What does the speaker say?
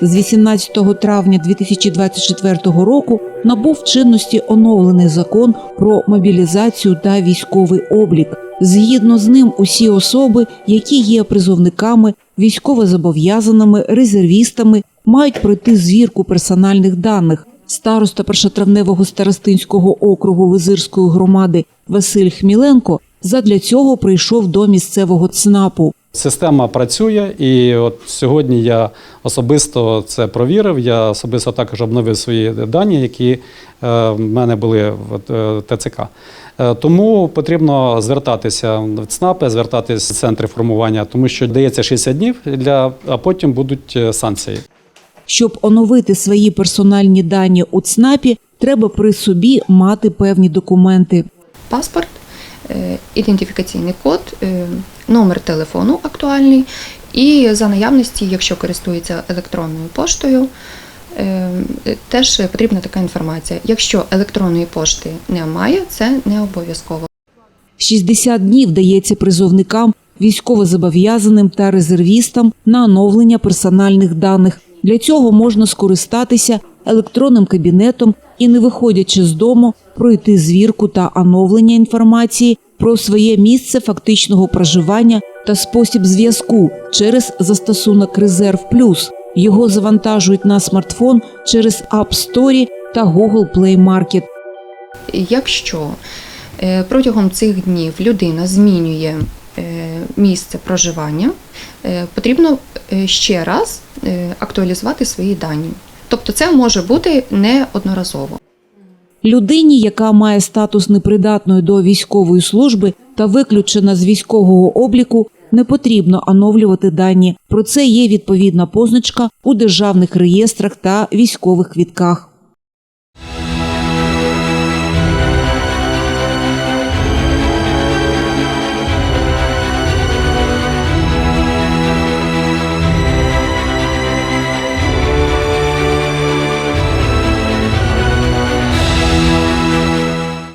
З 18 травня 2024 року набув чинності оновлений закон про мобілізацію та військовий облік. Згідно з ним, усі особи, які є призовниками, військовозобов'язаними, резервістами, мають пройти звірку персональних даних. Староста першотравневого старостинського округу Визирської громади Василь Хміленко задля цього прийшов до місцевого ЦНАПу. Система працює, і от сьогодні я особисто це провірив. Я особисто також обновив свої дані, які е, в мене були в е, ТЦК. Е, Тому потрібно звертатися в ЦНАПи, звертатися в центри формування, тому що дається 60 днів для, а потім будуть санкції. Щоб оновити свої персональні дані у ЦНАПі, треба при собі мати певні документи. паспорт, ідентифікаційний код, номер телефону актуальний, і за наявності, якщо користується електронною поштою, е, теж потрібна така інформація. Якщо електронної пошти немає, це не обов'язково. 60 днів дається призовникам, військовозобов'язаним та резервістам на оновлення персональних даних. Для цього можна скористатися електронним кабінетом і, не виходячи з дому, пройти звірку та оновлення інформації про своє місце фактичного проживання та спосіб зв'язку через застосунок Резерв Плюс. Його завантажують на смартфон через App Store та Google Play Market. Якщо е, протягом цих днів людина змінює е, місце проживання, е, потрібно ще раз актуалізувати свої дані. Тобто це може бути неодноразово. Людині, яка має статус непридатної до військової служби та виключена з військового обліку, не потрібно оновлювати дані. Про це є відповідна позначка у державних реєстрах та військових квітках.